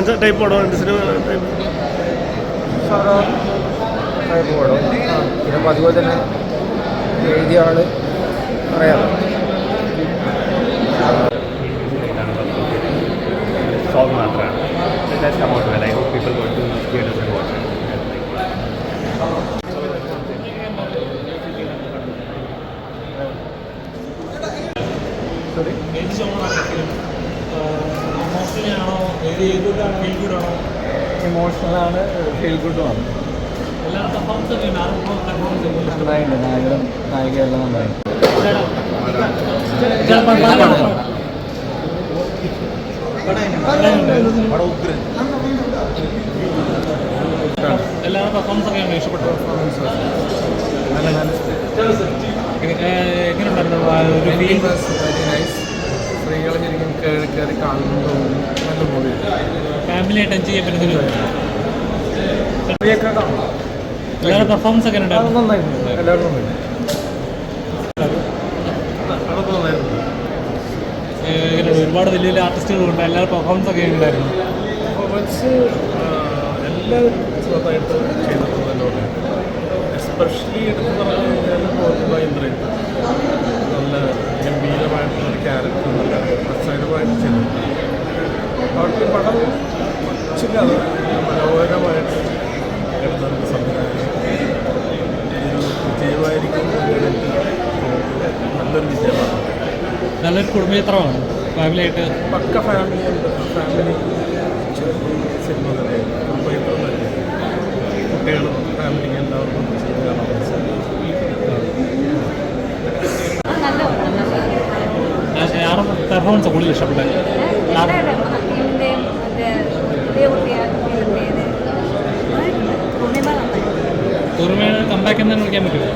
Watch type പടം സിനിമ type സാധാ ടൈപ്പ് പടം പിന്നെ അതുപോലെ തന്നെ എഴുതിയ ആൾ പറയാം സോങ് മാത്രമാണ് I hope people got to theatres ഇമോഷണലാണ് feel ഗുഡുമാണ് നന്നായിട്ടുണ്ട് നായകനും നായികയെല്ലാം നന്നായി എല്ലാവരുടെ പെർഫോമൻസ് ഒക്കെയാണ് ഇഷ്ടപ്പെട്ടു? നല്ല ആ ഒരു ഫീൽ സ്ത്രീകളെ ശരിക്കും കയറി കയറി കാണുന്നു നല്ല മൂവി ഫാമിലി ആയിട്ട് ചെയ്യാൻ പറ്റുന്ന ഒരു എല്ലാവരുടെ പെർഫോമൻസ് ഒക്കെ നന്നായിരുന്നു. എല്ലാവരും നന്നായിരുന്നു. ഒരുപാട് വലിയ വലിയ ആർട്ടിസ്റ്റുകളുണ്ട് എല്ലാവരും പെർഫോമൻസ് ഒക്കെ ഉണ്ടായിരുന്നു പെർഫോമൻസ് എല്ലാവരും ചെറുതായിട്ട് ചെയ്തിട്ടുള്ളതല്ലോ എസ്പെഷ്യലി എടുത്ത് പറഞ്ഞു ബാക്കി പടം ചില മനോഹരമായിട്ട് എടുത്തൊരു സംവിധാനം വിജയമായിരിക്കും നല്ലൊരു വിജയമാണ് നല്ലൊരു കുടുംബചിത്രമാണ് ഫാമിലി ആയിട്ട് പക്ക ഫാമിലി ഫാമിലി സിനിമ തന്നെയാണ് കുടുംബചിത്രം തന്നെയാണ് കുട്ടികളും ഫാമിലി എല്ലാവർക്കും പെർഫോമൻസ് കൂടുതൽ ഇഷ്ടപ്പെട്ടത്. കുറുമയുടെ കമ്പാക്ക് എന്താണെന്ന് വിളിക്കാൻ പറ്റുമോ?